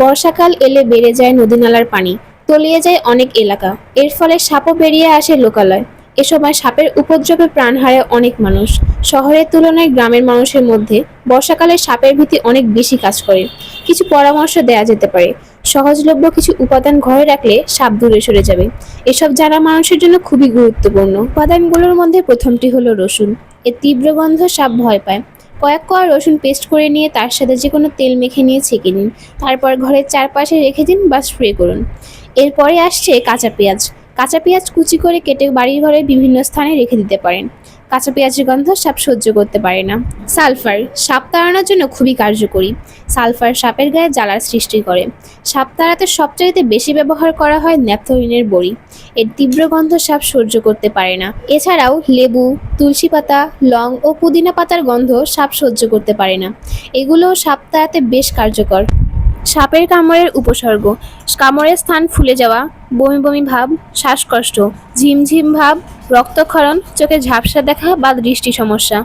বর্ষাকাল এলে বেড়ে যায় নদীনালার পানি, তলিয়ে যায় অনেক এলাকা। এর ফলে সাপও বেরিয়ে আসে লোকালয়। এ সময় সাপের উপদ্রবে প্রাণ হারায় অনেক মানুষ। শহরের তুলনায় গ্রামের মানুষের মধ্যে বর্ষাকালে সাপের ভীতি অনেক বেশি কাজ করে। কিছু পরামর্শ দেওয়া যেতে পারে। সহজলভ্য কিছু উপাদান ঘরে রাখলে সাপ দূরে সরে যাবে। এসব জানা মানুষের জন্য খুবই গুরুত্বপূর্ণ। উপাদানগুলোর মধ্যে প্রথমটি হলো রসুন। এর তীব্র গন্ধ সাপ ভয় পায়। কয়েক কোয়া রসুন পেস্ট করে নিয়ে তার সাথে যে কোনো তেল মেখে নিয়ে ছেঁকে নিন। তারপর ঘরের চারপাশে রেখে দিন বা স্প্রে করুন। এরপরে আসছে কাঁচা পেঁয়াজ। কাঁচা পেঁয়াজ কুচি করে কেটে বাড়ির ঘরের বিভিন্ন স্থানে রেখে দিতে পারেন। কাঁচা পেঁয়াজের গন্ধ সাপ সহ্য করতে পারে না। সালফার সাপ তাড়ানোর জন্য খুবই কার্যকরী। সালফার সাপের গায়ে জ্বালার সৃষ্টি করে। সাপ তাড়াতে সবচাইতে বেশি ব্যবহার করা হয় ন্যাপথলিনের বড়ি। এর তীব্র গন্ধ সাপ সহ্য করতে পারে না। এছাড়াও লেবু, তুলসী পাতা, লং ও পুদিনা পাতার গন্ধ সাপ সহ্য করতে পারে না। এগুলোও সাপ তাড়াতে বেশ কার্যকর। সাপের কামড়ের উপসর্গ। কামড়ের স্থান ফুলে যাওয়া বমি বমি ভাব শ্বাসকষ্ট ঝিমঝিম ভাব রক্তক্ষরণ চোখে ঝাপসা দেখা বা দৃষ্টি সমস্যা।